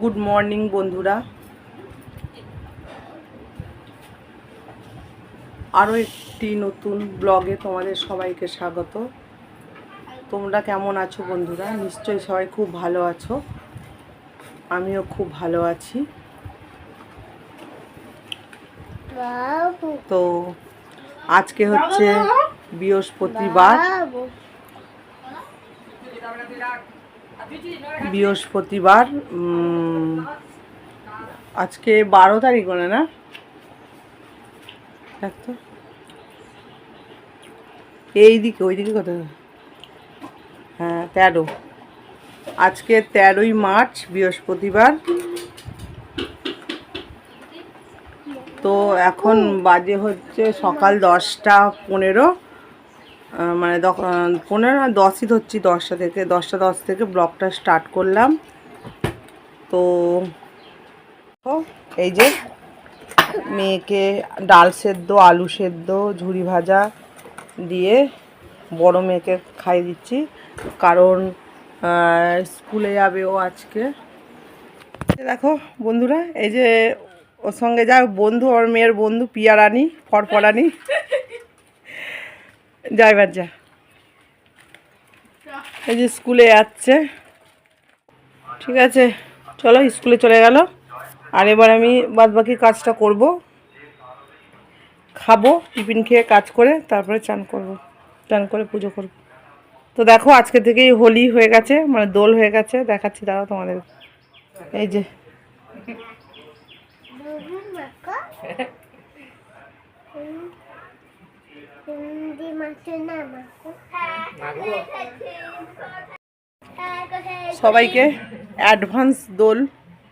Good morning বন্ধুরা। আরও একটি নতুন ব্লগে তোমাদের সবাইকে স্বাগত। তোমরা কেমন আছো বন্ধুরা? নিশ্চয়ই সবাই খুব ভালো আছো। আমিও খুব ভালো আছি। তো আজকে হচ্ছে বৃহস্পতিবার। বৃহস্পতিবার আজকে বারো তারিখ মানে না? দেখ তো। এই দিকে ওই দিকে কত হ্যাঁ তেরো। আজকে তেরোই মার্চ, বৃহস্পতিবার। তো এখন বাজে হচ্ছে সকাল দশটা পনেরো। মানে পনেরো না, দশই ধরছি, দশটা থেকে, দশটা দশ থেকে ব্লগটা স্টার্ট করলাম। তো এই যে মেয়েকে ডাল সেদ্ধ, আলু সেদ্ধ, ঝুড়ি ভাজা দিয়ে বড় মেয়েকে খাইয়ে দিচ্ছি। কারণ স্কুলে যাবে ও আজকে। দেখো বন্ধুরা, এই যে ওর সঙ্গে যা বন্ধু, ওর মেয়ের বন্ধু পিয়া রানী ফরফরানি যাইবার যা। এই যে স্কুলে যাচ্ছে। ঠিক আছে, চলো, স্কুলে চলে গেল। আর এবার আমি বাদ বাকি কাজটা করব। খাব, টিফিন খেয়ে কাজ করে, তারপরে চান করব, চান করে পুজো করব। তো দেখো, আজকে থেকেই হোলি হয়ে গেছে মানে দোল হয়ে গেছে, দেখাচ্ছি দাঁড়াও তোমাদের। এই যে। সবাইকে অ্যাডভান্স দোল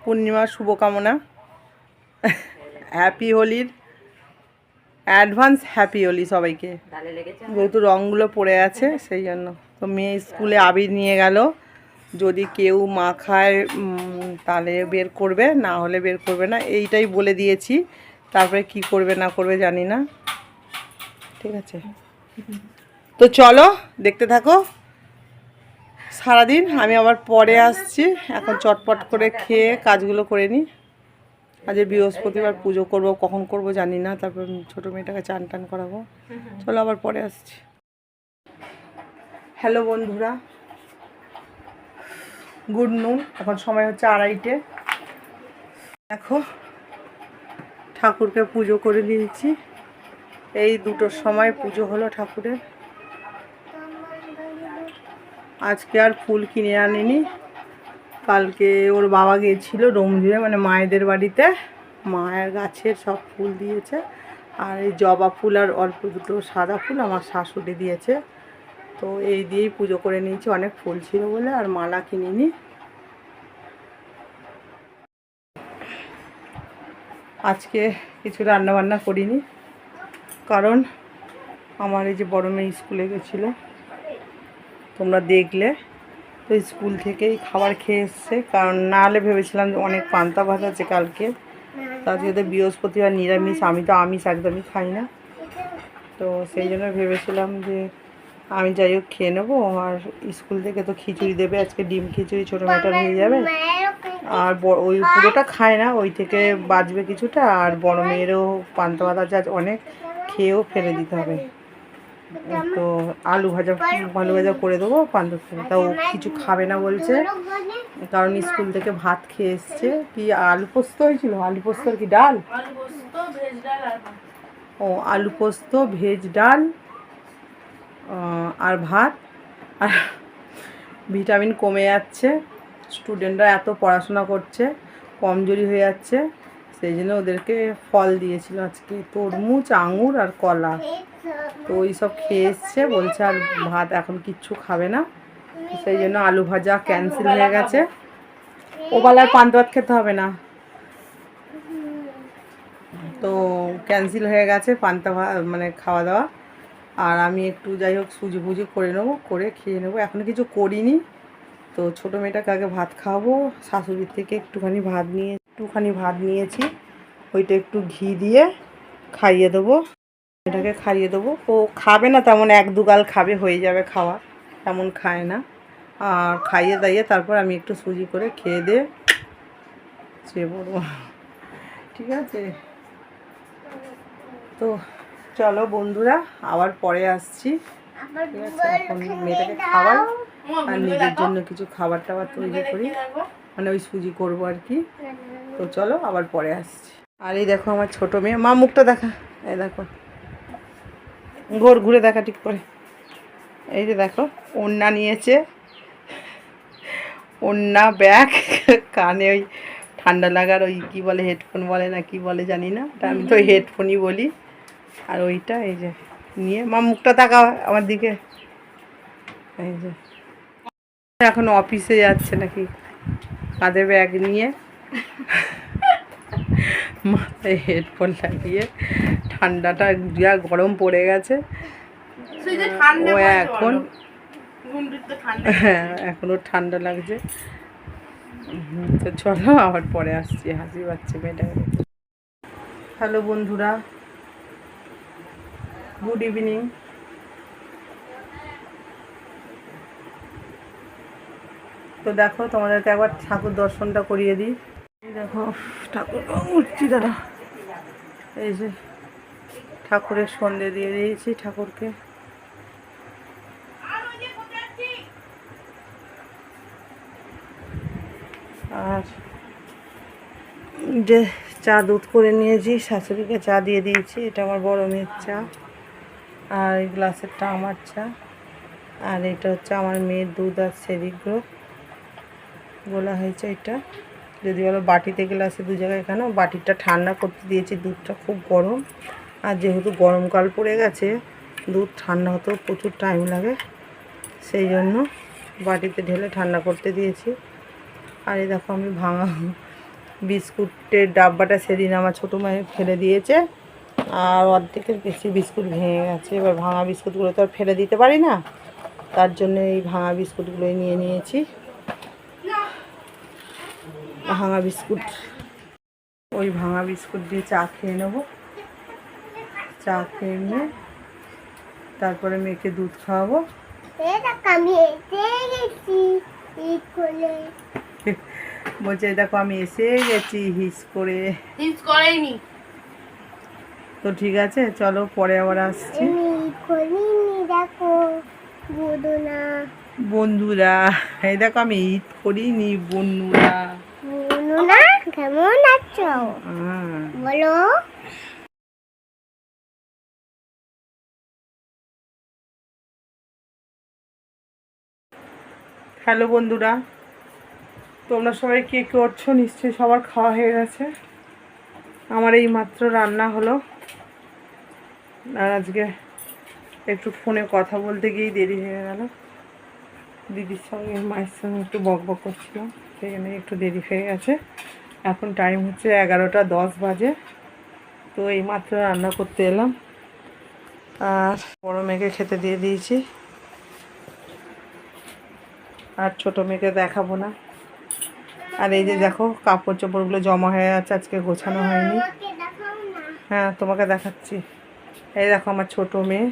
পূর্ণিমার শুভকামনা। হ্যাপি হোলির। অ্যাডভান্স হ্যাপি হোলি সবাইকে। যেহেতু রঙগুলো পড়ে আছে সেই জন্য। তো মেয়ে স্কুলে আবির নিয়ে গেল। যদি কেউ মাখায় তাহলে বের করবে না হলে বের করবে না। এইটাই বলে দিয়েছি। তারপরে কি করবে না করবে জানি না। ঠিক আছে। তো চলো, দেখতে থাকো। সারাদিন আমি আবার পরে আসছি। এখন চটপট করে খেয়ে কাজগুলো করে নিই। আজ বৃহস্পতিবার পুজো করব, কখন করব জানি না। তারপর ছোটো মেয়েটাকে চান টান করাবো। চলো আবার পরে আসছি। হ্যালো বন্ধুরা। গুড নুন। এখন সময় হচ্ছে আড়াইটে। দেখো, ঠাকুরকে পুজো করে দিয়েছি। এই দুটোর সময় পুজো হলো ঠাকুরের। আজকে আর ফুল কিনে আনিনি। কালকে ওর বাবা গিয়েছিল রমজুয়ে মানে মায়েদের বাড়িতে। মায়ের গাছের সব ফুল দিয়েছে। আর এই জবা ফুল আর অল্প দুটো সাদা ফুল আমার শাশুড়ি দিয়েছে। তো এই দিয়েই পুজো করে নিয়েছি। অনেক ফুল ছিল বলে আর মালা কিনিনি। আজকে কিছু রান্না বান্না করিনি। কারণ আমার এই যে বড় মেয়ে স্কুলে গেছিল, তোমরা দেখলে। তো স্কুল থেকেই খাবার খেয়ে এসছে, কারণ না হলে ভেবেছিলাম যে অনেক পান্তা ভাত আছে কালকে। আজকে তো বৃহস্পতিবার নিরামিষ, আমি তো আমিষ একদমই খাই না। তো সেই জন্য ভেবেছিলাম যে আমি যাই হোক খেয়ে নেব, আর স্কুল থেকে তো খিচুড়ি দেবে, আজকে ডিম খিচুড়ি, ছোটো মেয়েটার হয়ে যাবে। আর ওই পুরোটা খায় না, ওই থেকে বাঁচবে কিছুটা, আর বড় মেয়েরও পান্তা ভাত আছে আজ অনেক। খেয়েও ফেলে দিতে হবে। তো আলু ভাজা আলু ভাজা করে দেবো পান্তা তা ও কিছু খাবে না বলছে কারণ স্কুল থেকে ভাত খেয়ে এসছে। কি আলু পোস্ত হয়েছিল? আলু পোস্ত কি ডাল? ও আলু পোস্ত ভেজ ডাল আর ভাত। আর ভিটামিন কমে যাচ্ছে। স্টুডেন্টরা এত পড়াশোনা করছে কমজোরি হয়ে যাচ্ছে। সেই জন্য ওদেরকে ফল দিয়েছিল আজকে তরমুজ, আঙুর আর কলা। তো ওই সব খেয়ে এসছে, বলছে আর ভাত এখন কিচ্ছু খাবে না। সেই জন্য আলু ভাজা ক্যান্সেল হয়ে গেছে। ও বেলায় পান্তা ভাত খেতে হবে না। তো ক্যান্সেল হয়ে গেছে পান্তা মানে খাওয়া দাওয়া। আর আমি একটু যাই হোক সুজি ফুজি করে নেব, করে খেয়ে নেব। এখনও কিছু করিনি। তো ছোটো মেয়েটাকে আগে ভাত খাওয়াবো, শাশুড়ির থেকে একটুখানি ভাত নিয়ে একটুখানি ভাত নিয়েছি। ওইটা একটু ঘি দিয়ে খাইয়ে দেবো। এটাকে খাইয়ে দেবো। ও খাবে না তেমন এক দুগাল খাবে হয়ে যাবে খাওয়া। তেমন খায় না। আর খাইয়ে দাইয়ে তারপর আমি একটু সুজি করে খেয়ে দিয়ে শুয়ে পড়ব ঠিক আছে? তো চলো বন্ধুরা আবার পরে আসছি। ঠিক আছে এখন মেয়েটাকে খাবার আর নিজের জন্য কিছু খাবার টাবার তৈরি করি। মানে ওই সুজি করব আর কি। তো চলো আবার পরে আসছি। আর এই দেখো আমার ছোট মেয়ে। মা, মুখটা দেখা। এই দেখো। ঘোর, ঘুরে দেখা ঠিক করে। এই যে দেখো ওন্না নিয়েছে। ওন্না ব্যাগ, কানে ওই ঠান্ডা লাগার ওই কি বলে, হেডফোন বলে না, কি বলে জানি না। তা আমি তো হেডফোনই বলি। আর ওইটা এই যে নিয়ে। মা, মুখটা তাকাও আমার দিকে। এই যে। এখন অফিসে যাচ্ছে নাকি? কাঁধে ব্যাগ নিয়ে। মাথায় হেডফোন লাগিয়ে ঠান্ডাটা যা গরম পড়ে গেছে। ও এখন হ্যাঁ এখনও ঠান্ডা লাগছে। তো চলো আবার পরে আসছি হাসি পাচ্ছে মেয়েটাকে হ্যালো বন্ধুরা। গুড ইভিনিং তো দেখো তোমাদেরকে একবার ঠাকুর দর্শনটা করিয়ে দিই। দেখো, ঠাকুর উঠছি দাদা। এই যে, ঠাকুরের সন্ধে দিয়ে দিয়েছি ঠাকুরকে। আর যে চা দুধ করে নিয়েছি, শাশুড়িকে চা দিয়ে দিয়েছি, এটা আমার বড় মেয়ের চা। আর এই গ্লাসেরটা আমার চা। আর এটা হচ্ছে আমার মেয়ের দুধ আর সেরিগ্রো। বলা হয়েছে এটা। যদি বলো বাটিতে গ্লাসে দু জায়গায় এখানে বাটিটা ঠান্ডা করতে দিয়েছি, দুধটা খুব গরম। আর যেহেতু গরমকাল পড়ে গেছে, দুধ ঠান্ডা হতেও প্রচুর টাইম লাগে। সেই জন্য বাটিতে ঢেলে ঠান্ডা করতে দিয়েছি। আর এই দেখো আমি ভাঙা বিস্কুটের ডাব্বাটা সেদিন আমার ছোটো মায়ে ফেলে দিয়েছে। আর অর্ধেকের বেশি বিস্কুট ভেঙে গেছে। এবার ভাঙা বিস্কুটগুলো তো আর ফেলে দিতে পারি না। তার জন্য এই ভাঙা বিস্কুটগুলোই নিয়ে নিয়েছি। ভাঙা বিস্কুট। ওই ভাঙা বিস্কুট দিয়ে চা খেয়ে নেব। চা খেয়ে নিয়ে তারপরে মেয়েকে দুধ খাওয়াবো। বলছে "এই দেখো আমি এসে গেছি হিস করে। হিস করেনি তো ঠিক আছে চলো পরে আবার আসছি। বন্ধুরা এই দেখো আমি ঈদ করিনি বন্ধুরা। কেমন আছো? বলো। হ্যালো বন্ধুরা তোমরা সবাই কে করছ? নিশ্চয়ই সবার খাওয়া হয়ে গেছে। আমার এই মাত্র রান্না হলো। আর আজকে একটু ফোনে কথা বলতে গিয়েই দেরি হয়ে গেল। দিদির সঙ্গে, মায়ের সঙ্গে একটু বক বক করছিলাম জন্য একটু দেরি হয়ে গেছে। এখন টাইম হচ্ছে এগারোটা দশ বাজে, তো এই মাত্র রান্না করতে এলাম। আর বড়ো মেয়েকে খেতে দিয়ে দিয়েছি। আর ছোটো মেয়েকে দেখাবো না। আর এই যে দেখো কাপড় চোপড়গুলো জমা হয়ে আছে, আজকে গোছানো হয়নি। হ্যাঁ তোমাকে দেখাচ্ছি। এই দেখো আমার ছোট মেয়ে,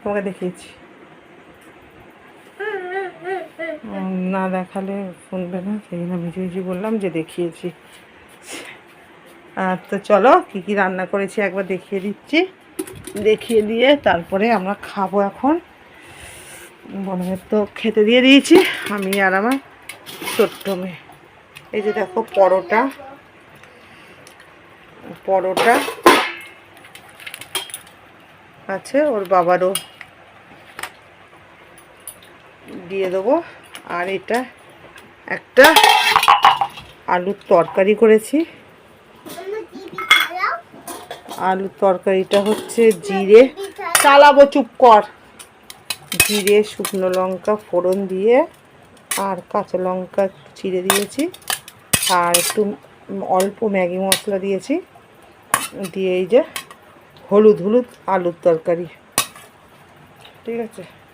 তোমাকে দেখিয়েছি। না দেখালে শুনবে না, সেই জন্য মিছি মিছি বললাম যে দেখিয়েছি। আর তো চলো, কী কী রান্না করেছি একবার দেখিয়ে দিচ্ছি। দেখিয়ে দিয়ে তারপরে আমরা খাব এখন। বনের তো খেতে দিয়ে দিয়েছি, আমি আর আমার ছোট্ট মেয়ে। এই যে দেখো পরোটা। পরোটা আছে, ওর বাবারও দিয়ে দেবো। আর এটা একটা আলুর তরকারি করেছি। আলুর তরকারিটা হচ্ছে জিরে। চালাবো চুপ কর। জিরে, শুকনো লঙ্কা, ফোড়ন দিয়ে আর কাঁচা লঙ্কা চিড়ে দিয়েছি। আর একটু অল্প ম্যাগি মশলা দিয়েছি। দিয়ে এই যে হলুদ হলুদ আলুর তরকারি। ঠিক আছে?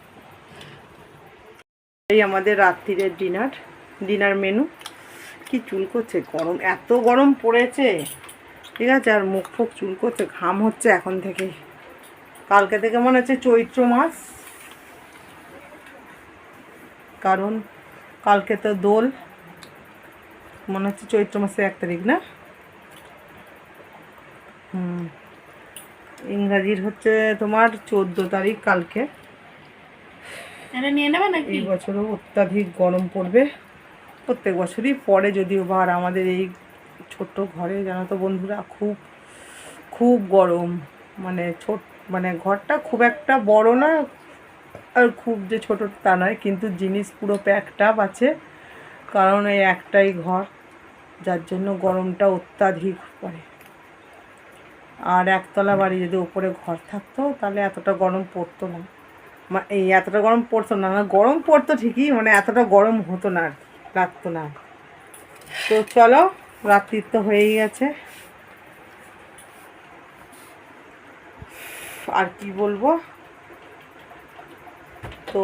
এই আমাদের রাত্রিরের ডিনার ডিনার মেনু কি চুল করছে গরম, এত গরম পড়েছে। ঠিক আছে, আর মুখ ফুক চুল করছে ঘাম হচ্ছে এখন থেকে। কালকে থেকে মনে হচ্ছে চৈত্র মাস। কারণ কালকে তো দোল। মনে হচ্ছে চৈত্র মাসের এক তারিখ না? হুম। ইংরাজির হচ্ছে তোমার চোদ্দ তারিখ কালকে। এই বছরও অত্যাধিক গরম পড়বে। প্রত্যেক বছরই পড়ে যদিও বা আমাদের এই ছোট্ট ঘরে জানো তো বন্ধুরা, খুব খুব গরম। মানে ছোট মানে ঘরটা খুব একটা বড় না, আর খুব যে ছোট তা নয়, কিন্তু জিনিস পুরো প্যাকটাপ আছে। কারণ এই একটাই ঘর, যার জন্য গরমটা অত্যাধিক পড়ে। আর একতলা বাড়ি যদি উপরে ঘর থাকতো, তাহলে এতটা গরম পড়তো না। এই এতটা গরম পড়তো না না, গরম পড়তো ঠিকই মানে এতটা গরম হতো না আর লাগতো না। তো চলো রাত্রির তো হয়েই গেছে। আর কি বলব? তো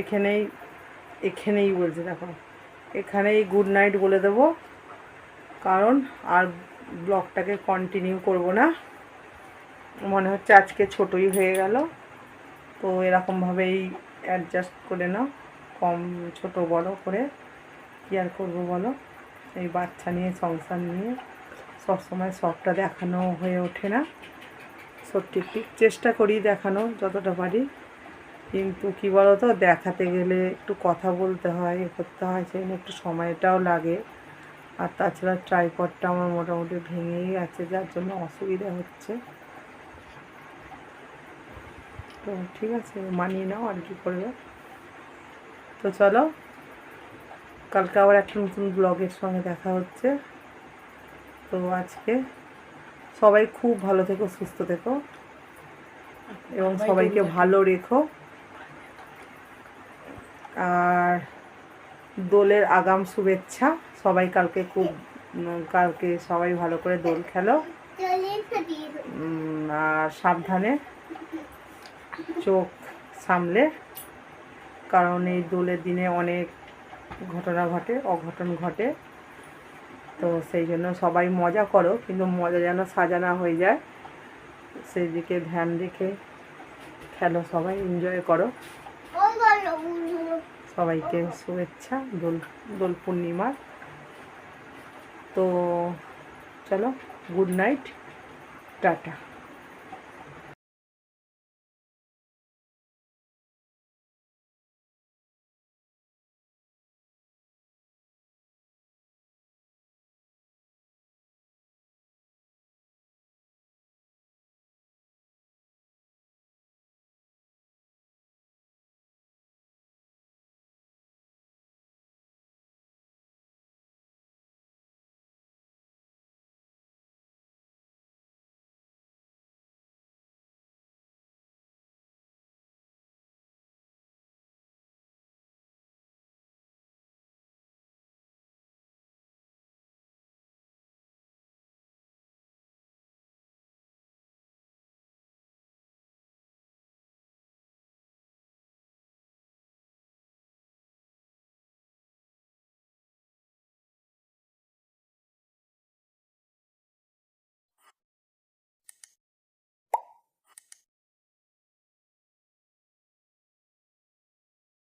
এখানেই এখানেই বলছি, দেখো। এখানেই গুড নাইট বলে দেবো। কারণ আর ব্লগটাকে কন্টিনিউ করব না। মনে হচ্ছে আজকে ছোটই হয়ে গেল। তো এরকমভাবেই অ্যাডজাস্ট করে নাও। কম, ছোট বড় করে কী আর করব বলো? এই বাচ্চা নিয়ে, সংসার নিয়ে সবসময় সবটা দেখানো হয়ে ওঠে না। সত্যি ঠিক চেষ্টা করি দেখানো যতটা পারি। কিন্তু কী বলো তো দেখাতে গেলে একটু কথা বলতে হয়, এ করতে হয়, সেই জন্য একটু সময়টাও লাগে। আর তাছাড়া ট্রাইপডটা আমার মোটামুটি ভেঙেই গেছে, যার জন্য অসুবিধা হচ্ছে। তো ঠিক আছে মানিয়ে নাও আর কি করবে। তো চলো কালকে আবার একটা নতুন ব্লগের সঙ্গে দেখা হচ্ছে। তো আজকে সবাই খুব ভালো থেকো সুস্থ থেকো। এবং সবাইকে ভালো রেখো। আর দোলের আগাম শুভেচ্ছা। সবাই কালকে খুব কালকে সবাই ভালো করে দোল খেলো। আর সাবধানে চোখ সামলে, কারণ এই দোলের দিনে অনেক ঘটনা ঘটে, অঘটন ঘটে। তো সেই জন্য সবাই মজা করো, কিন্তু মজা যেন সাজানা হয়ে যায়। সেই দিকে ধ্যান রেখে খেলো সবাই এনজয় করো। সবাইকে শুভেচ্ছা, দোল দোল পূর্ণিমার তো চলো গুড নাইট টাটা।